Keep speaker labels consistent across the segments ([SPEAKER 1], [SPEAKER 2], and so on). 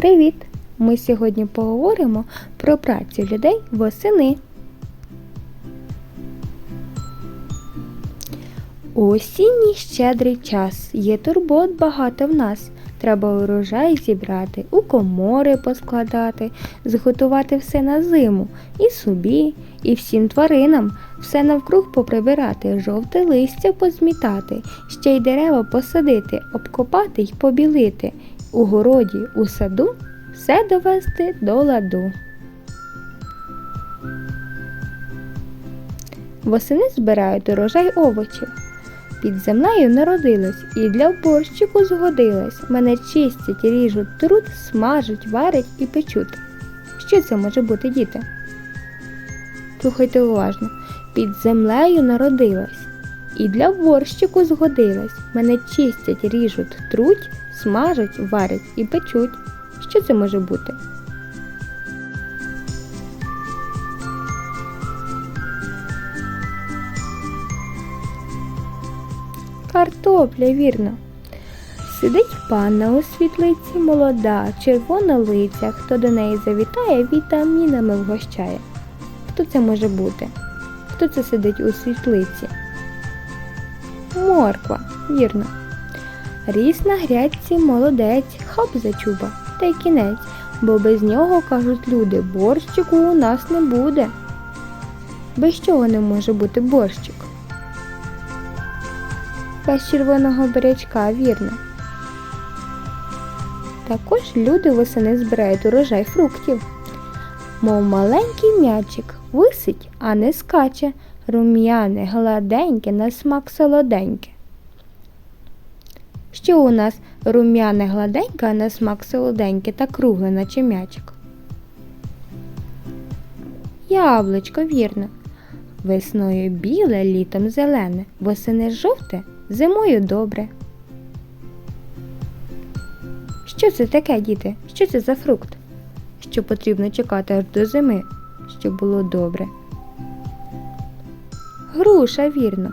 [SPEAKER 1] Привіт! Ми сьогодні поговоримо про працю людей восени. Осінній щедрий час є турбот багато в нас. Треба урожай зібрати, у комори поскладати, зготувати все на зиму і собі, і всім тваринам, все навкруг поприбирати, жовте листя позмітати, ще й дерева посадити, обкопати й побілити, у городі, у саду все довести до ладу. Восени збирають урожай овочів. Під землею народилась і для борщику згодилась. Мене чистять, ріжуть, труд, смажуть, варять і печуть. Що це може бути, діти? Слухайте уважно. Під землею народилась і для борщику згодилась. Мене чистять, ріжуть, труть, смажуть, варять і печуть. Що це може бути? Картопля, вірно. Сидить панна у світлиці молода, червона лиця, хто до неї завітає, вітамінами вгощає. Хто це може бути? Хто це сидить у світлиці? Морква, вірно. Ріс на грядці молодець, хап зачуба, та й кінець, бо без нього, кажуть люди, борщику у нас не буде. Без чого не може бути борщик? Без червоного бурячка, вірно. Також люди восени збирають урожай фруктів. Мов маленький м'ячик висить, а не скаче, рум'яне, гладеньке, на смак солоденьке. Що у нас рум'яне гладеньке, а на смак солоденьке та кругле, наче м'ячик? Яблучко, вірно. Весною біле, літом зелене, восени жовте, зимою добре. Що це таке, діти? Що це за фрукт? Що потрібно чекати аж до зими, щоб було добре? Груша, вірно.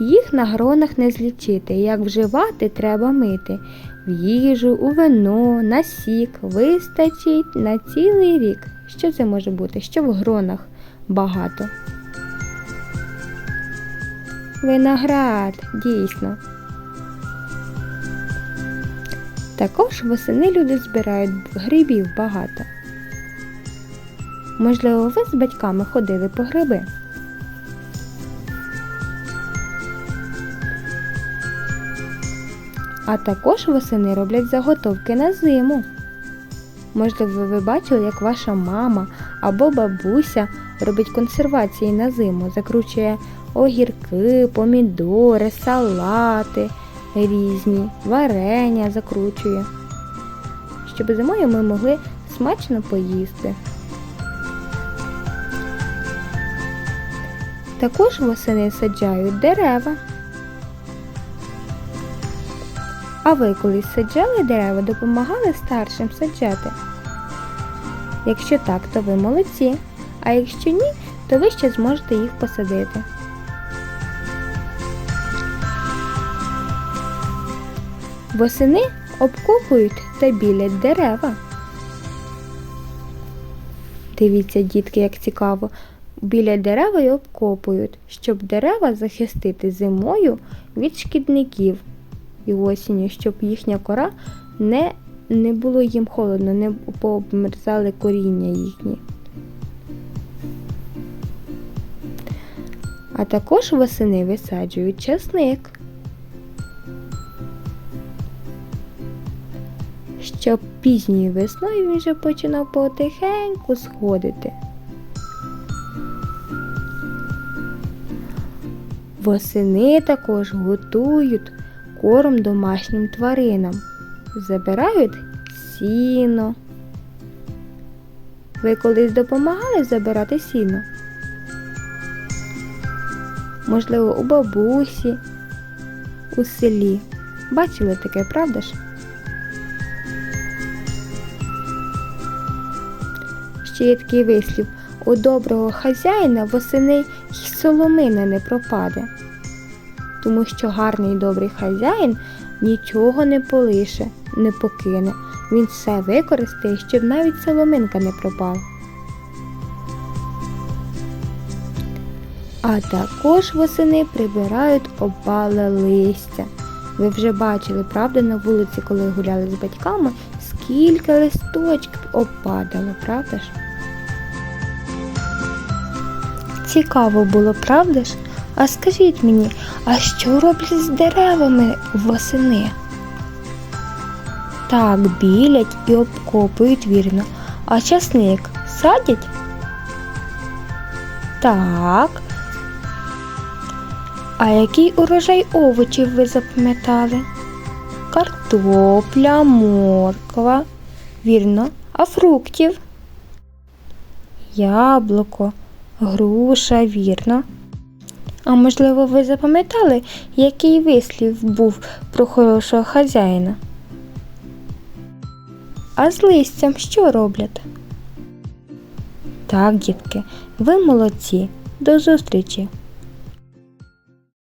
[SPEAKER 1] Їх на гронах не злічити, як вживати треба мити. В їжу, у вино, на сік вистачить на цілий рік. Що це може бути? Що в гронах багато? Виноград, дійсно. Також восени люди збирають грибів багато. Можливо, ви з батьками ходили по гриби? А також восени роблять заготовки на зиму. Можливо, ви бачили, як ваша мама або бабуся робить консервації на зиму, закручує огірки, помідори, салати різні, варення закручує, щоб зимою ми могли смачно поїсти. Також восени саджають дерева. А ви колись саджали дерева, допомагали старшим саджати? Якщо так, то ви молодці, а якщо ні, то ви ще зможете їх посадити. Восени обкопують та білять дерева. Дивіться, дітки, як цікаво, білять дерева і обкопують, щоб дерева захистити зимою від шкідників і осінню, щоб їхня кора не, не було їм холодно, не пообмерзали коріння їхні. А також восени висаджують часник. Щоб пізньою весною він вже починав потихеньку сходити. Восени також готують корм домашнім тваринам, забирають сіно. Ви колись допомагали забирати сіно? Можливо, у бабусі, у селі. Бачили таке, правда ж? Ще є такий вислів у доброго хазяїна восени й соломина не пропаде, тому що гарний і добрий хазяїн нічого не полише, не покине, Він все використає, щоб навіть соломинка не пропала. А також восени прибирають опале листя. Ви вже бачили, правда, на вулиці, коли гуляли з батьками, скільки листочків опадало, правда ж? Цікаво було, правда ж? А скажіть мені, а що роблять з деревами восени? Так, білять і обкопують вірно. А часник садять? Так. А який урожай овочів ви запам'ятали? Картопля, морква. Вірно, а фруктів? Яблуко, груша, вірно. А можливо, ви запам'ятали, який вислів був про хорошого хазяїна? А з листям що роблять? Так, дітки, ви молодці. До зустрічі!